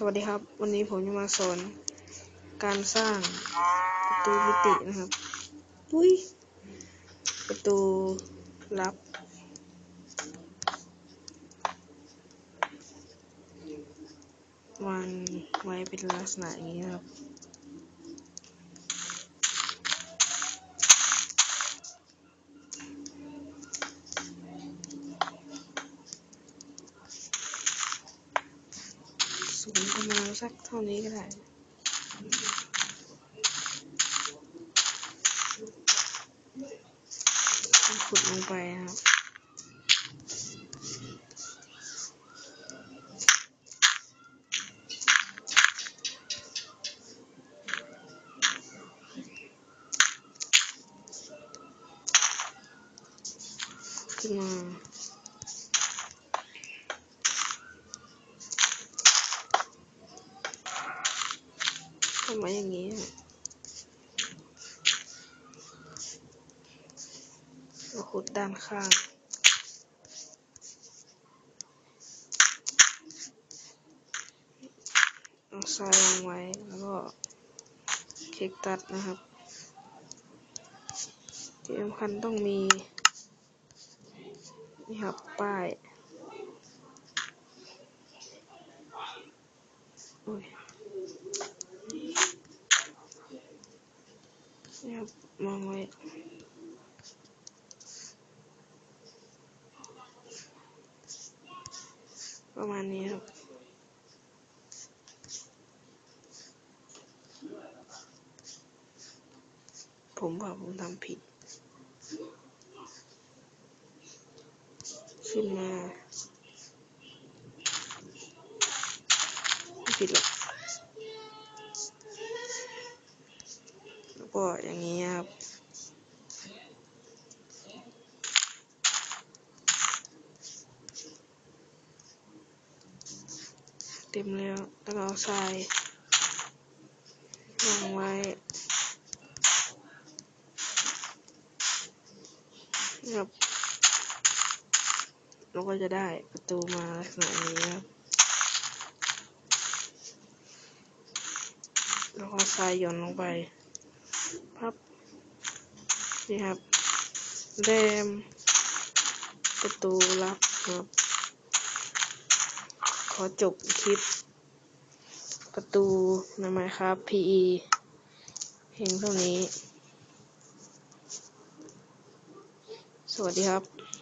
สวัสดีครับ วันนี้ผมจะมาสอนการสร้างประตูมิตินะครับอุ้ยประตูลับ วางไว้เป็นลักษณะอย่างนี้นะครับ สูงประมาณสักเท่านี้ก็ได้ขุดลงไปครับขึ้นมา ทำไว้อย่างนี้อะแล้วขุดด้านข้างเอาทรายลงไว้ แล้วก็คลิกตัดนะครับ ที่สำคัญต้องมี นี่ครับ ป้ายโอ้ย นี่ครับมองไว้ประมาณนี้ครับ ผมว่าผมทำผิด ขึ้นมา ผิดหรอก ก็อย่างนี้ครับเต็มแล้วแล้วก็เอาทราย วางไว้ ครับเราก็จะได้ประตูมาลักษณะนี้ครับ แล้วก็ทรายหย่อนลงไป พับนี่ครับเรมประตูลับครับ ขอจบคลิป ประตูในไมครับ PE เพียงเท่านี้ สวัสดีครับ